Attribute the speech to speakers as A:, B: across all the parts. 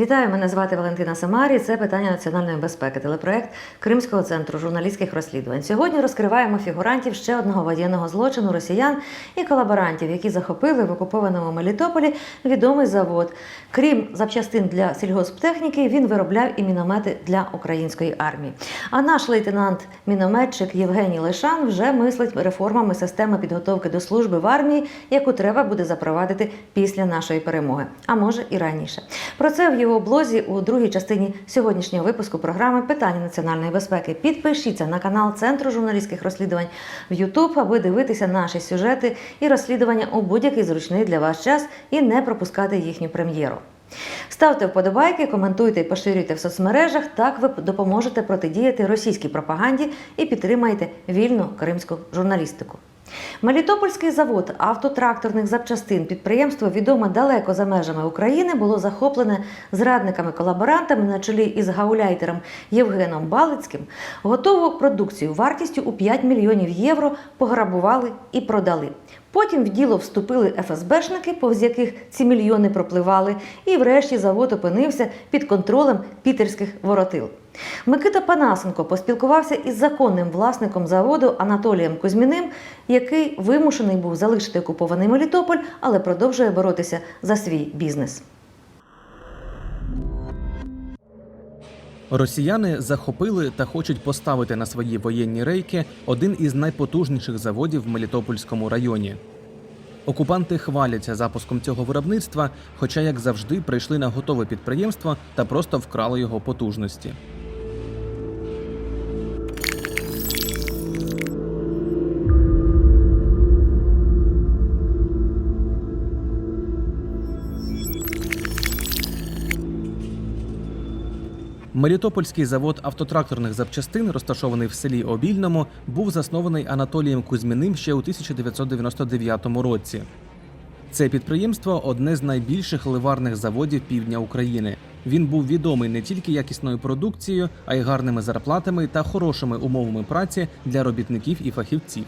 A: Вітаю, мене звати Валентина Самарі. Це питання національної безпеки. Телепроект Кримського центру журналістських розслідувань. Сьогодні розкриваємо фігурантів ще одного воєнного злочину росіян і колаборантів, які захопили в окупованому Мелітополі відомий завод. Крім запчастин для сільгосптехніки, він виробляв і міномети для української армії. А наш лейтенант-мінометчик Євгеній Лешан вже мислить реформами системи підготовки до служби в армії, яку треба буде запровадити після нашої перемоги, а може і раніше. Про це в його блозі у другій частині сьогоднішнього випуску програми Питання національної безпеки. Підпишіться на канал Центру журналістських розслідувань в YouTube, аби дивитися наші сюжети і розслідування у будь-який зручний для вас час і не пропускати їхню прем'єру. Ставте вподобайки, коментуйте і поширюйте в соцмережах. Так ви допоможете протидіяти російській пропаганді і підтримаєте вільну кримську журналістику. Мелітопольський завод автотракторних запчастин, підприємство відоме далеко за межами України, було захоплене зрадниками-колаборантами на чолі із гауляйтером Євгеном Балицьким. Готову продукцію вартістю у 5 мільйонів євро пограбували і продали. Потім в діло вступили ФСБшники, повз яких ці мільйони пропливали, і врешті завод опинився під контролем пітерських воротил. Микита Панасенко поспілкувався із законним власником заводу Анатолієм Кузьміним, який вимушений був залишити окупований Мелітополь, але продовжує боротися за свій бізнес.
B: Росіяни захопили та хочуть поставити на свої воєнні рейки один із найпотужніших заводів в Мелітопольському районі. Окупанти хваляться запуском цього виробництва, хоча, як завжди, прийшли на готове підприємство та просто вкрали його потужності. Мелітопольський завод автотракторних запчастин, розташований в селі Обільному, був заснований Анатолієм Кузьміним ще у 1999 році. Це підприємство одне з найбільших ливарних заводів півдня України. Він був відомий не тільки якісною продукцією, а й гарними зарплатами та хорошими умовами праці для робітників і фахівців.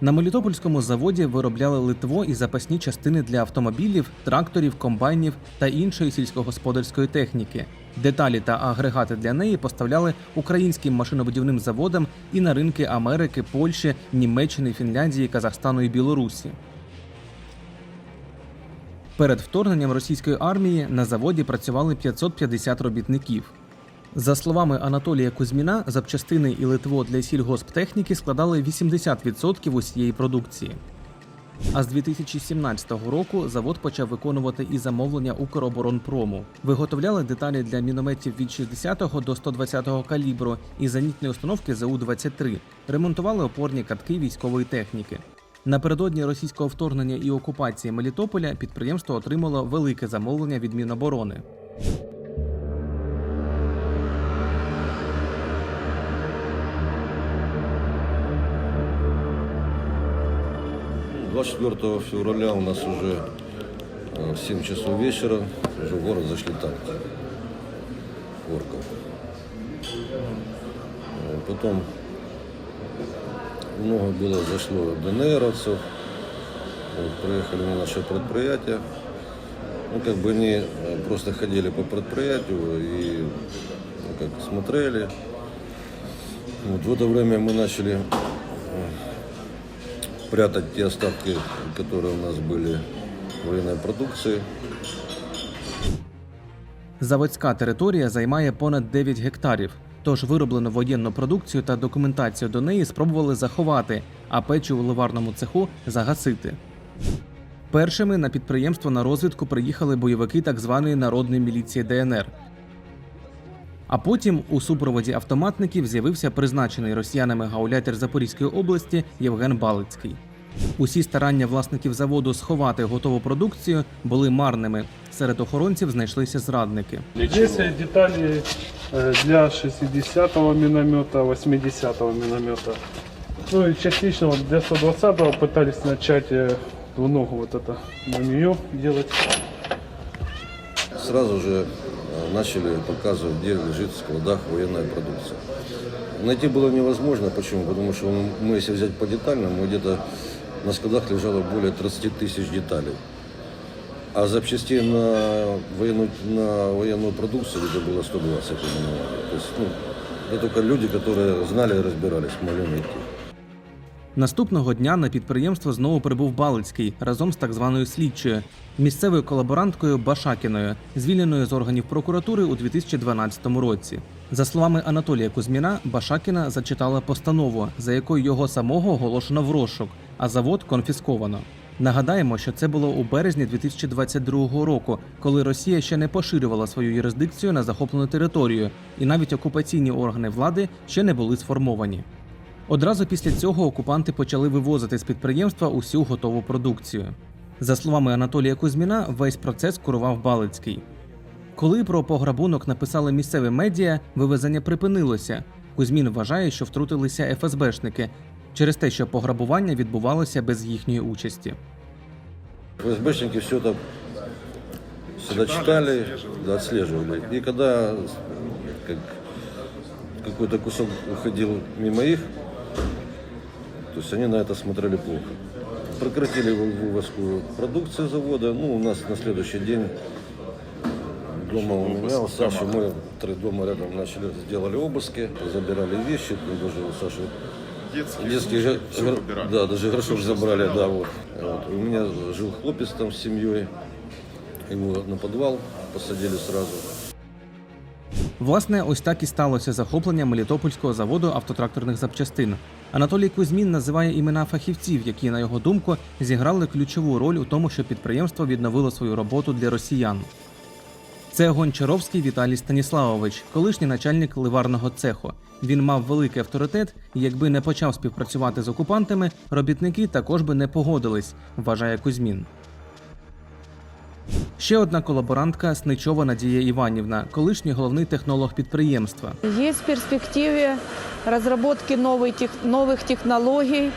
B: На Мелітопольському заводі виробляли литво і запасні частини для автомобілів, тракторів, комбайнів та іншої сільськогосподарської техніки. Деталі та агрегати для неї поставляли українським машинобудівним заводам і на ринки Америки, Польщі, Німеччини, Фінляндії, Казахстану і Білорусі. Перед вторгненням російської армії на заводі працювали 550 робітників. За словами Анатолія Кузьміна, запчастини і литво для сільгосптехніки складали 80% усієї продукції. А з 2017 року завод почав виконувати і замовлення Укроборонпрому. Виготовляли деталі для мінометів від 60 до 120 калібру і зенітні установки ЗУ-23. Ремонтували опорні катки військової техніки. Напередодні російського вторгнення і окупації Мелітополя підприємство отримало велике замовлення від Міноборони.
C: 24 февраля у нас уже э, в 7 часов вечера уже в город зашли танки. Орков. Э, Потом много было зашло ДНРовцев, вот, приехали на наше предприятие. Ну, как бы они э, просто ходили по предприятию и ну, как смотрели. Вот в это время мы начали прятать те остатки, которые у нас были военной продукции.
B: Заводська територія займає понад 9 гектарів. Тож вироблену воєнну продукцію та документацію до неї спробували заховати, а печі у ливарному цеху загасити. Першими на підприємство на розвідку приїхали бойовики так званої народної міліції ДНР. А потім у супроводі автоматників з'явився призначений росіянами гауляйтер Запорізької області Євген Балицький. Усі старання власників заводу сховати готову продукцію були марними. Серед охоронців знайшлися зрадники.
D: Здесь детали э, для 60-го миномета, 80-го миномета. Ну и частично вот для 120-го пытались начать э, двуногу вот это на нее делать.
C: Сразу же э, начали показывать, где лежит в складах военная продукция. Найти было невозможно. Почему? Потому что мы, если взять по детально, мы где-то на складах лежало более 30 тысяч деталей. А запчастей на военную, на военную продукцию где было 120 по-моему. То есть, ну, это только люди, которые знали и разбирались, могли найти.
B: Наступного дня на підприємство знову прибув Балицький разом з так званою слідчою, місцевою колаборанткою Башакіною, звільненою з органів прокуратури у 2012 році. За словами Анатолія Кузьміна, Башакіна зачитала постанову, за якою його самого оголошено в розшук, а завод конфісковано. Нагадаємо, що це було у березні 2022 року, коли Росія ще не поширювала свою юрисдикцію на захоплену територію, і навіть окупаційні органи влади ще не були сформовані. Одразу після цього окупанти почали вивозити з підприємства усю готову продукцію. За словами Анатолія Кузьміна, весь процес курував Балицький. Коли про пограбунок написали місцеві медіа, вивезення припинилося. Кузьмін вважає, що втрутилися ФСБшники через те, що пограбування відбувалося без їхньої участі.
C: ФСБшники все это всегда читали, да, отслеживали. И кусок уходил мимо их, то есть они на это смотрели плохо. Прекратили вы- вывозку продукции завода. Ну, у нас на следующий день дома у меня, у Саши, мы три дома рядом начали, сделали обыски, забирали вещи, ну, даже у Саши
E: Детские,
C: Детский
E: сумки,
C: же,
E: выбирали.
C: да, даже горшок забрали, да, вот. Вот. У меня жил хлопец там с семьей, его на подвал посадили сразу.
B: Власне, ось так і сталося захоплення Мелітопольського заводу автотракторних запчастин. Анатолій Кузьмін називає імена фахівців, які, на його думку, зіграли ключову роль у тому, що підприємство відновило свою роботу для росіян. Це Гончаровський Віталій Станіславович, колишній начальник ливарного цеху. Він мав великий авторитет, і якби не почав співпрацювати з окупантами, робітники також би не погодились, вважає Кузьмін. Ще одна колаборантка Сничова Надія Іванівна, колишній головний технолог підприємства.
F: Есть в перспективе разработки новой тех- новых технологий.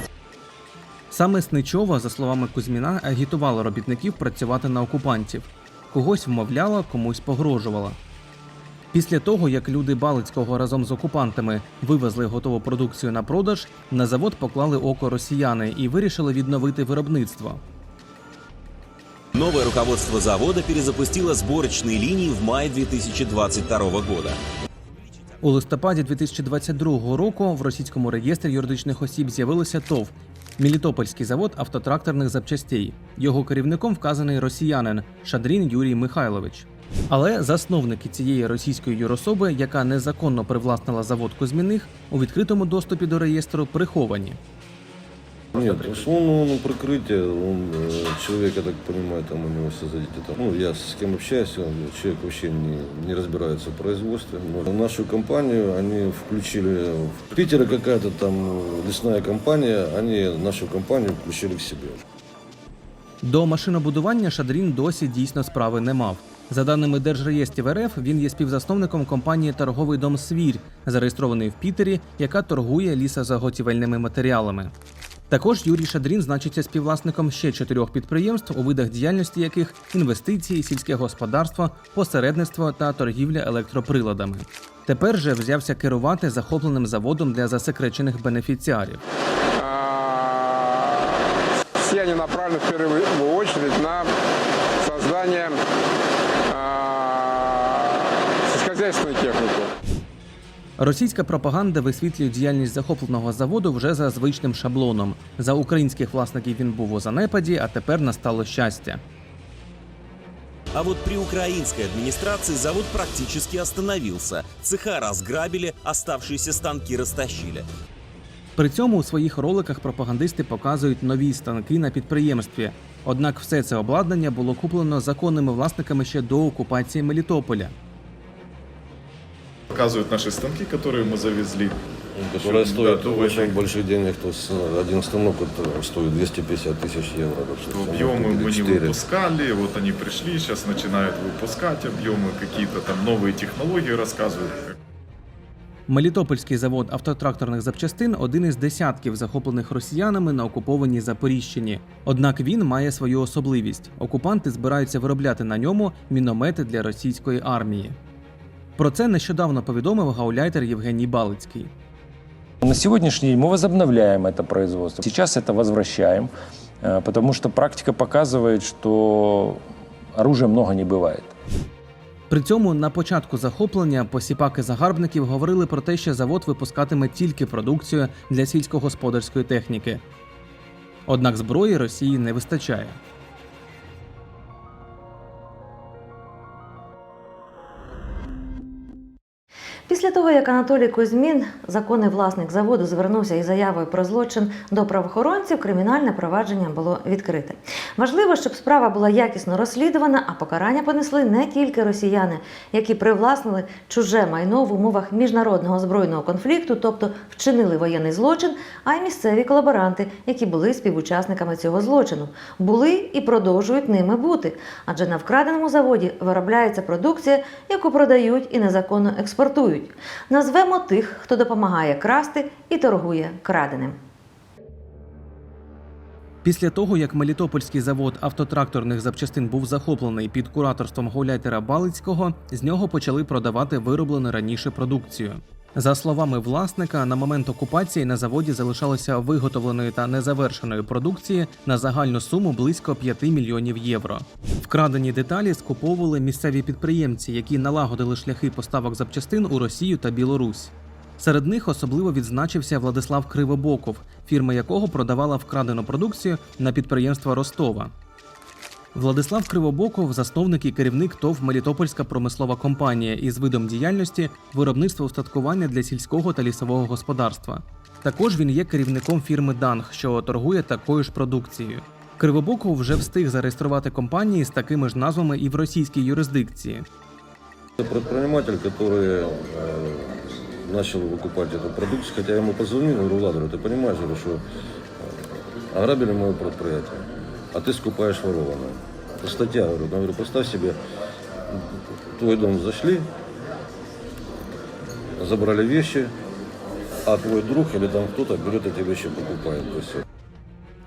B: Саме Сничова, за словами Кузьміна, агітувала робітників працювати на окупантів. Когось вмовляла, комусь погрожувала. Після того, як люди Балицького разом з окупантами вивезли готову продукцію на продаж, на завод поклали око росіяни і вирішили відновити виробництво.
G: Новое руководство завода перезапустило сборочные линии в мае 2022 года.
B: У листопаді 2022 року в російському реєстрі юридичних осіб з'явилося ТОВ Мелітопольський завод автотракторних запчастей. Його керівником вказаний росіянин Шадрін Юрій Михайлович. Але засновники цієї російської юрособи, яка незаконно привласнила завод Кузьміних, у відкритому доступі до реєстру приховані.
C: Нет, в основном он прикрытие, он э, человек, я так понимаю, там у него все задите. Там. Ну, я с кем общаюсь, он, человек вообще не, не разбирается в производстве. Но нашу компанию они включили, в Питере какая-то там лесная компания, они нашу компанию включили к себе.
B: До машинобудування Шадрін досі дійсно справи не мав. За даними Держреєстрів РФ, він є співзасновником компанії Торговий дом Свір, зареєстрований в Пітері, яка торгує лісозаготівельними матеріалами. Також Юрій Шадрін значиться співвласником ще чотирьох підприємств, у видах діяльності яких інвестиції, сільське господарство, посередництво та торгівля електроприладами. Тепер же взявся керувати захопленим заводом для засекречених бенефіціарів.
H: Все они направлены в первую очередь на а, сельскохозяйственной техники.
B: Російська пропаганда висвітлює діяльність захопленого заводу вже за звичним шаблоном. За українських власників він був у занепаді, а тепер настало щастя.
G: А вот при украинской администрации завод практически остановился. Цеха разграбили, оставшиеся станки растащили.
B: При цьому у своїх роликах пропагандисти показують нові станки на підприємстві. Однак все це обладнання було куплено законними власниками ще до окупації Мелітополя.
E: Показывают наши станки, которые мы завезли.
C: Которая
E: Еще,
C: стоит
E: да, до
C: очень
E: войны.
C: больших денег, то есть э, один станок это стоит 250 тысяч евро. так что
E: Что
C: мы
E: объемы
C: купили
E: мы не
C: четыре.
E: выпускали, вот они пришли, сейчас начинают выпускать объемы, какие-то там новые технологии рассказывают.
B: Мелітопольський завод автотракторних запчастин один із десятків захоплених росіянами на окупованій Запоріжчині. Однак він має свою особливість: окупанти збираються виробляти на ньому міномети для російської армії. Про це нещодавно повідомив гауляйтер Євгеній Балицький.
I: На сегодняшний день мы возобновляем это производство. Сейчас это возвращаем, э, потому что практика показывает, что оружия много не бывает.
B: При цьому на початку захоплення посіпаки загарбників говорили про те, що завод випускатиме тільки продукцію для сільськогосподарської техніки. Однак зброї Росії не вистачає.
A: Того, як Анатолій Кузьмін, законний власник заводу, звернувся із заявою про злочин до правоохоронців, кримінальне провадження було відкрите. Важливо, щоб справа була якісно розслідувана, а покарання понесли не тільки росіяни, які привласнили чуже майно в умовах міжнародного збройного конфлікту, тобто вчинили воєнний злочин, а й місцеві колаборанти, які були співучасниками цього злочину, були і продовжують ними бути. Адже на вкраденому заводі виробляється продукція, яку продають і незаконно експортують. Назвемо тих, хто допомагає красти і торгує краденим.
B: Після того, як Мелітопольський завод автотракторних запчастин був захоплений під кураторством гауляйтера Балицького, з нього почали продавати вироблену раніше продукцію. За словами власника, на момент окупації на заводі залишалося виготовленої та незавершеної продукції на загальну суму близько 5 мільйонів євро. Вкрадені деталі скуповували місцеві підприємці, які налагодили шляхи поставок запчастин у Росію та Білорусь. Серед них особливо відзначився Владислав Кривобоков, фірма якого продавала вкрадену продукцію на підприємства Ростова. Владислав Кривобоков, засновник і керівник ТОВ Мелітопольська промислова компанія із видом діяльності виробництва устаткування для сільського та лісового господарства. Також він є керівником фірми Данг, що торгує такою ж продукцією. Кривобоков вже встиг зареєструвати компанії з такими ж назвами і в російській юрисдикції.
C: Это предприниматель, который э, начал выкупать эту продукцию, хотя я ему позвонил, говорю, Владимир, ты понимаешь, говорю, что э, ограбили мое предприятие, а ты скупаешь ворованное. Это статья, говорю, я говорю, представь себе, в твой дом зашли, забрали вещи, а твой друг или там кто-то берет эти вещи и покупает. То есть,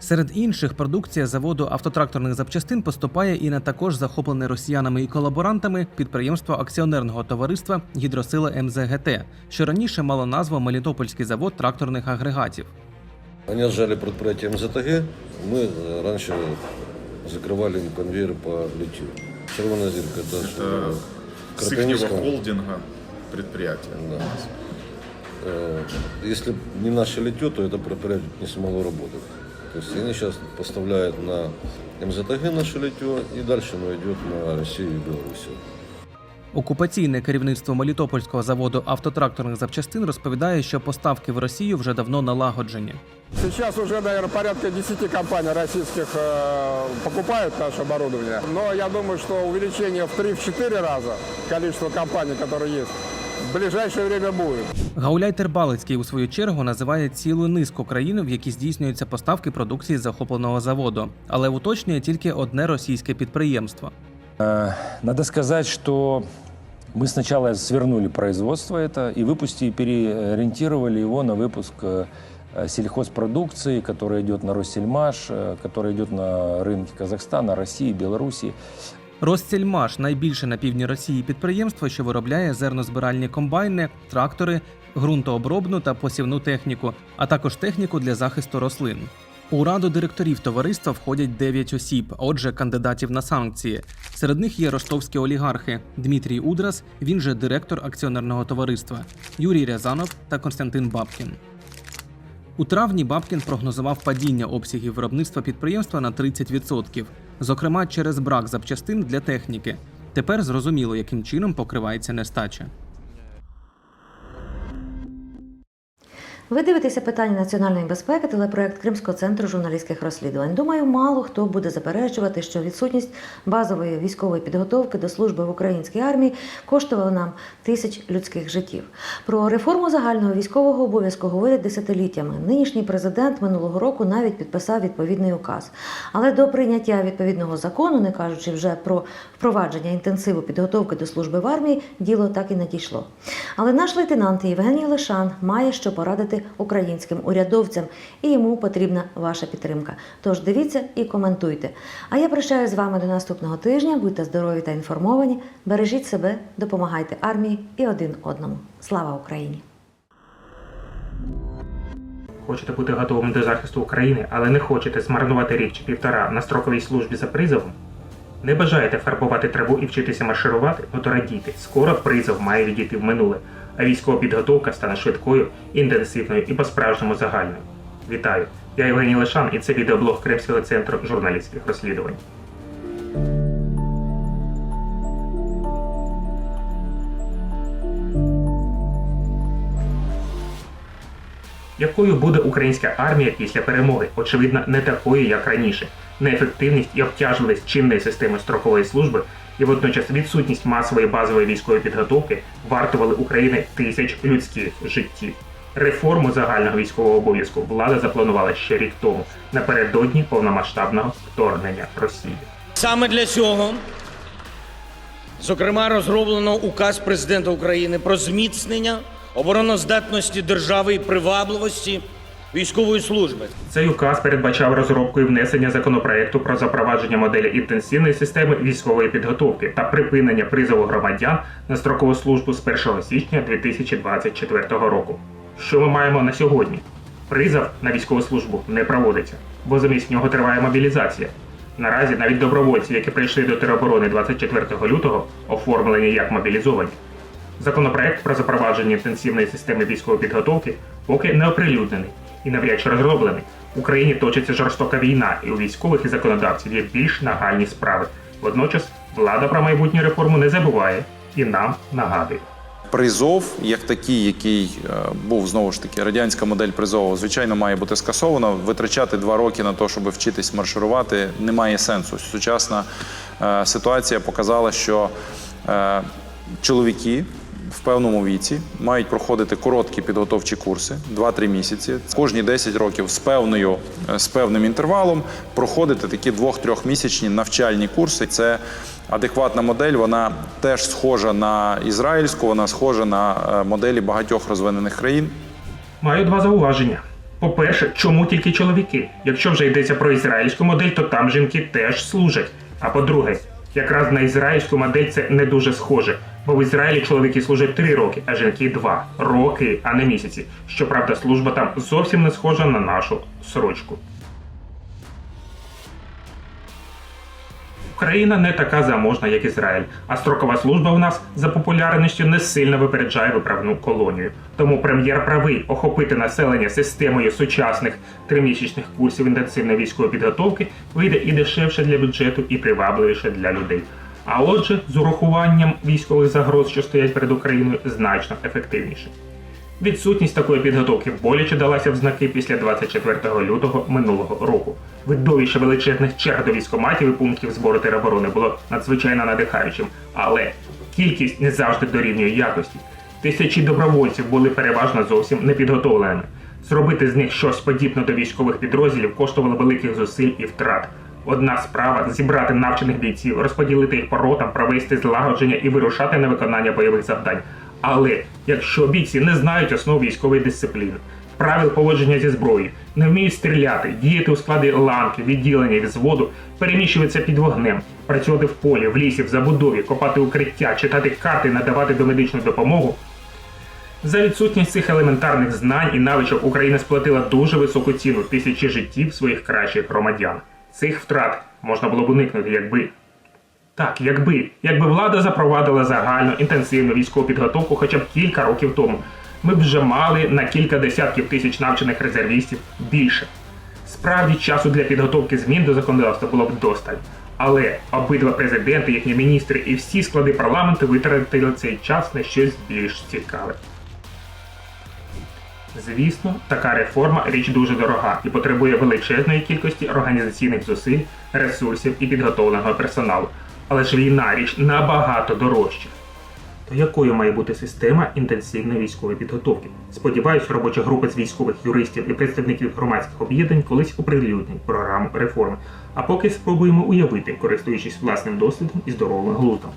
B: Серед інших продукція заводу автотракторних запчастин поступає і на також захоплене росіянами і колаборантами підприємство акціонерного товариства Гідросила МЗГТ, що раніше мало назву Мелітопольський завод тракторних агрегатів.
C: Они сжали предприятие МЗТГ, мы э, раньше закрывали им конвейеры по литью. Червоная зирка, это,
E: Это
C: что,
E: с их
C: Карпинского.
E: холдинга предприятия.
C: Да. Э, Если б не наше литье, то это предприятие не смогло работать. То есть они сейчас поставляют на МЗТГ наше литье, и дальше оно идет на Россию и Белоруссию.
B: Окупаційне керівництво Мелітопольського заводу автотракторних запчастин розповідає, що поставки в Росію вже давно налагоджені.
H: Сейчас уже, наверное, порядка 10 компаний российских э, покупают наше оборудование. Но я думаю, что увеличение в 3-4 раза количества компаний, которые есть, в ближайшее время будет.
B: Гауляйтер Балицький у свою чергу називає цілу низку країн, в які здійснюються поставки продукції з захопленого заводу, але уточнює тільки одне російське підприємство.
I: Э, Надо сказать, что мы сначала свернули производство это и выпустили, переориентировали его на выпуск э, э, сельхозпродукции, которая идет на Россельмаш, э, которая идет на рынки Казахстана, России, Белоруссии.
B: Розсільмаш найбільше на півдні Росії підприємство, що виробляє зернозбиральні комбайни, трактори, ґрунтообробну та посівну техніку, а також техніку для захисту рослин. У раду директорів товариства входять 9 осіб, отже, кандидатів на санкції. Серед них є ростовські олігархи Дмитрій Удрас, він же директор акціонерного товариства, Юрій Рязанов та Константин Бабкін. У травні Бабкін прогнозував падіння обсягів виробництва підприємства на 30%, зокрема через брак запчастин для техніки. Тепер зрозуміло, яким чином покривається нестача.
A: Ви дивитеся питання національної безпеки, телепроект Кримського центру журналістських розслідувань. Думаю, мало хто буде заперечувати, що відсутність базової військової підготовки до служби в українській армії коштувала нам тисяч людських життів. Про реформу загального військового обов'язку говорять десятиліттями. Нинішній президент минулого року навіть підписав відповідний указ. Але до прийняття відповідного закону, не кажучи вже про впровадження інтенсиву підготовки до служби в армії, діло так і не дійшло. Але наш лейтенант Євгеній Лишан має що порадити українським урядовцям, і йому потрібна ваша підтримка. Тож дивіться і коментуйте. А я прощаюсь з вами до наступного тижня. Будьте здорові та інформовані. Бережіть себе, допомагайте армії і один одному. Слава Україні!
J: Хочете бути готовим до захисту України, але не хочете змарнувати рік чи півтора на строковій службі за призовом? Не бажаєте фарбувати траву і вчитися марширувати? Ну то радійте, скоро призов має відійти в минуле, а військова підготовка стане швидкою, інтенсивною і по-справжньому загальною. Вітаю! Я Євгеній Лешан і це відеоблог Кримського центру журналістських розслідувань. Якою буде українська армія після перемоги? Очевидно, не такою, як раніше. Неефективність і обтяжливість чинної системи строкової служби і водночас відсутність масової базової військової підготовки вартували України тисяч людських життів. Реформу загального військового обов'язку влада запланувала ще рік тому, напередодні повномасштабного вторгнення Росії.
K: Саме для цього, зокрема, розроблено указ президента України про зміцнення обороноздатності держави і привабливості військової служби.
J: Цей указ передбачав розробку і внесення законопроекту про запровадження моделі інтенсивної системи військової підготовки та припинення призову громадян на строкову службу з 1 січня 2024 року. Що ми маємо на сьогодні? Призов на військову службу не проводиться, бо замість нього триває мобілізація. Наразі навіть добровольці, які прийшли до тероборони 24 лютого, оформлені як мобілізовані. Законопроект про запровадження інтенсивної системи військової підготовки поки не оприлюднений і навряд чи розроблений. В Україні точиться жорстока війна, і у військових і законодавців є більш нагальні справи. Водночас влада про майбутню реформу не забуває і нам нагадує.
L: Призов, як такий, який е, був знову ж таки радянська модель призову, звичайно, має бути скасовано. Витрачати два роки на те, щоб вчитись марширувати, немає сенсу. Сучасна е, ситуація показала, що е, чоловіки в певному віці мають проходити короткі підготовчі курси 2-3 місяці. Кожні 10 років з певною е, з певним інтервалом проходити такі 2-3 місячні навчальні курси. Це адекватна модель. Вона теж схожа на ізраїльську, вона схожа на е, моделі багатьох розвинених країн.
J: Маю два зауваження. По-перше, чому тільки чоловіки? Якщо вже йдеться про ізраїльську модель, то там жінки теж служать. А по-друге, якраз на ізраїльську модель це не дуже схоже, бо в Ізраїлі чоловіки служать 3 роки, а жінки 2 роки, а не місяці. Щоправда, служба там зовсім не схожа на нашу сорочку. Україна не така заможна, як Ізраїль, а строкова служба в нас за популярністю не сильно випереджає виправну колонію. Тому прем'єр правий охопити населення системою сучасних тримісячних курсів інтенсивної військової підготовки вийде і дешевше для бюджету, і привабливіше для людей. А отже, з урахуванням військових загроз, що стоять перед Україною, значно ефективніше. Відсутність такої підготовки боляче далася в знаки після 24 лютого минулого року. Видовище величезних черг до військоматів і пунктів збору тероборони було надзвичайно надихаючим, але кількість не завжди дорівнює якості. Тисячі добровольців були переважно зовсім непідготовленими. Зробити з них щось подібне до військових підрозділів коштувало великих зусиль і втрат. Одна справа зібрати навчених бійців, розподілити їх по ротам, провести злагодження і вирушати на виконання бойових завдань. Але якщо бійці не знають основ військової дисципліни, правил поводження зі зброєю, не вміють стріляти, діяти у складі ланки, відділення від зводу, переміщуватися під вогнем, працювати в полі, в лісі, в забудові, копати укриття, читати карти, надавати домедичну допомогу. За відсутність цих елементарних знань і навичок Україна сплатила дуже високу ціну тисячі життів своїх кращих громадян. Цих втрат можна було б уникнути, якби так, якби, якби влада запровадила загальну інтенсивну військову підготовку хоча б кілька років тому, ми б вже мали на кілька десятків тисяч навчених резервістів більше. Справді часу для підготовки змін до законодавства було б досталь. Але обидва президенти, їхні міністри і всі склади парламенту витратили цей час на щось більш цікаве. Звісно, така реформа річ дуже дорога і потребує величезної кількості організаційних зусиль, ресурсів і підготовленого персоналу. Але ж війна річ набагато дорожча. То якою має бути система інтенсивної військової підготовки? Сподіваюсь, робоча група з військових юристів і представників громадських об'єднань колись оприлюднить програму реформи. А поки спробуємо уявити, користуючись власним досвідом і здоровим глуздом.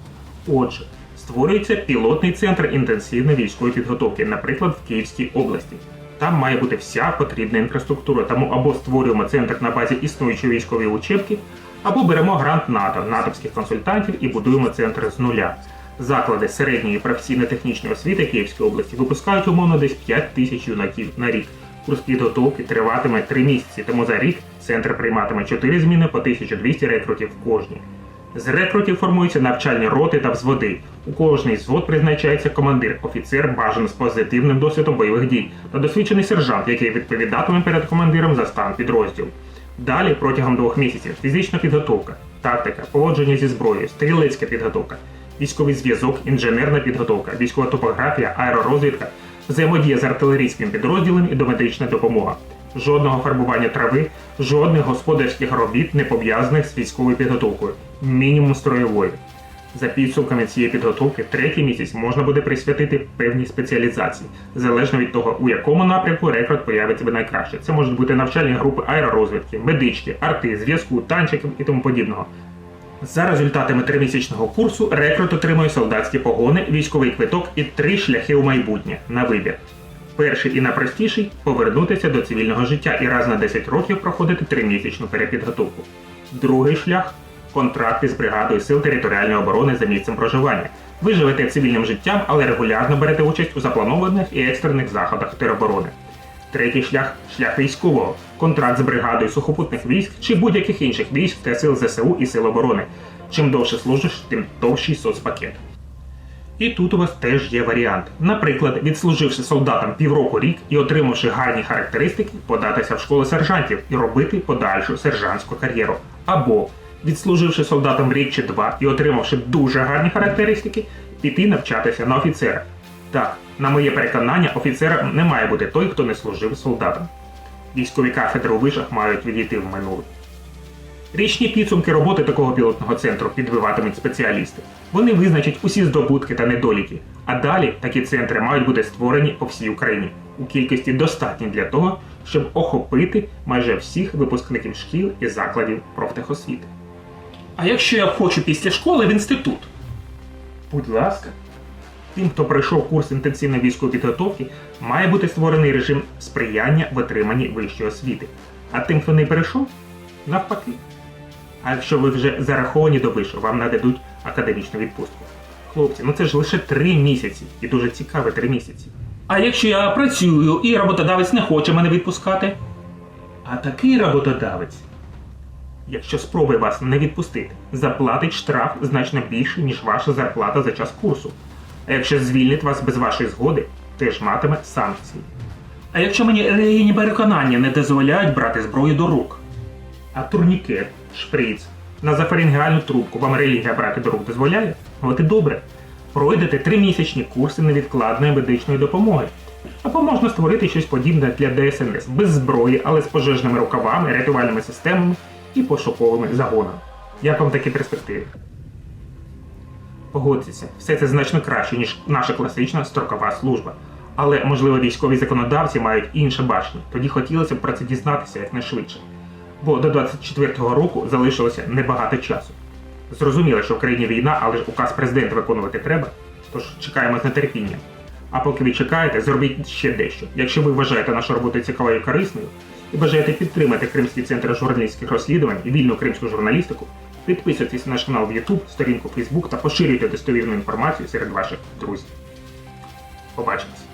J: Отже, створюється пілотний центр інтенсивної військової підготовки, наприклад, в Київській області. Там має бути вся потрібна інфраструктура, тому або створюємо центр на базі існуючої військової учебки, або беремо грант НАТО, натовських консультантів і будуємо центр з нуля. Заклади середньої професійно-технічної освіти Київської області випускають умовно десь 5 тисяч юнаків на рік. Курс підготовки триватиме 3 місяці, тому за рік центр прийматиме 4 зміни по 1200 рекрутів кожній. З рекрутів формуються навчальні роти та взводи. У кожний взвод призначається командир, офіцер бажано з позитивним досвідом бойових дій та досвідчений сержант, який відповідатиме перед командиром за стан підрозділу. Далі протягом двох місяців фізична підготовка, тактика, поводження зі зброєю, стрілецька підготовка, військовий зв'язок, інженерна підготовка, військова топографія, аеророзвідка, взаємодія з артилерійським підрозділом і домедична допомога. Жодного фарбування трави, жодних господарських робіт не пов'язаних з військовою підготовкою, мінімум строєвої. За підсумками цієї підготовки, третій місяць можна буде присвятити певній спеціалізації, залежно від того, у якому напрямку рекрут появить себе найкраще. Це можуть бути навчальні групи аеророзвідки, медички, арти, зв'язку, танчиків і тому подібного. За результатами тримісячного курсу рекрут отримує солдатські погони, військовий квиток і три шляхи у майбутнє на вибір. Перший і найпростіший повернутися до цивільного життя і раз на 10 років проходити тримісячну перепідготовку. Другий шлях контракти з бригадою сил територіальної оборони за місцем проживання. Ви живете цивільним життям, але регулярно берете участь у запланованих і екстрених заходах тероборони. Третій шлях шлях військового, контракт з бригадою сухопутних військ чи будь-яких інших військ та сил ЗСУ і сил оборони. Чим довше служиш, тим довший соцпакет. І тут у вас теж є варіант. Наприклад, відслуживши солдатам півроку рік і отримавши гарні характеристики, податися в школу сержантів і робити подальшу сержантську кар'єру. Або відслуживши солдатам рік чи два і отримавши дуже гарні характеристики, піти навчатися на офіцера. Так, на моє переконання, офіцером не має бути той, хто не служив солдатам. Військові кафедри у вишах мають відійти в минуле. Річні підсумки роботи такого пілотного центру підбиватимуть спеціалісти. Вони визначать усі здобутки та недоліки, а далі такі центри мають бути створені по всій Україні у кількості достатній для того, щоб охопити майже всіх випускників шкіл і закладів профтехосвіти. А якщо я хочу після школи в інститут? Будь ласка. Тим, хто пройшов курс інтенсивної військової підготовки, має бути створений режим сприяння в отриманні вищої освіти. А тим, хто не перейшов, навпаки. А якщо ви вже зараховані до вишу, вам нададуть академічну відпустку. Хлопці, ну це ж лише три місяці, і дуже цікаві три місяці. А якщо я працюю і роботодавець не хоче мене відпускати? А такий роботодавець, якщо спробує вас не відпустити, заплатить штраф значно більше, ніж ваша зарплата за час курсу. А якщо звільнить вас без вашої згоди, теж матиме санкції. А якщо мені релігійні переконання не дозволяють брати зброю до рук? А турнікет, шприц, назофарингеальну трубку вам релігія брати до рук дозволяє? От і добре. Пройдете тримісячні курси невідкладної медичної допомоги. Або можна створити щось подібне для ДСНС без зброї, але з пожежними рукавами, рятувальними системами і пошуковими загонами. Як вам такі перспективи? Погодьтеся, все це значно краще, ніж наша класична строкова служба. Але, можливо, військові законодавці мають інше бачення. Тоді хотілося б про це дізнатися якнайшвидше. Бо до 24-го року залишилося небагато часу. Зрозуміло, що в країні війна, але ж указ президента виконувати треба, тож чекаємо з нетерпінням. А поки ви чекаєте, зробіть ще дещо. Якщо ви вважаєте нашу роботу цікавою і корисною, і бажаєте підтримати Кримський центр журналістських розслідувань і вільну кримську журналістику, підписуйтесь на наш канал в YouTube, сторінку Facebook та поширюйте достовірну інформацію серед ваших друзів. Побачимось!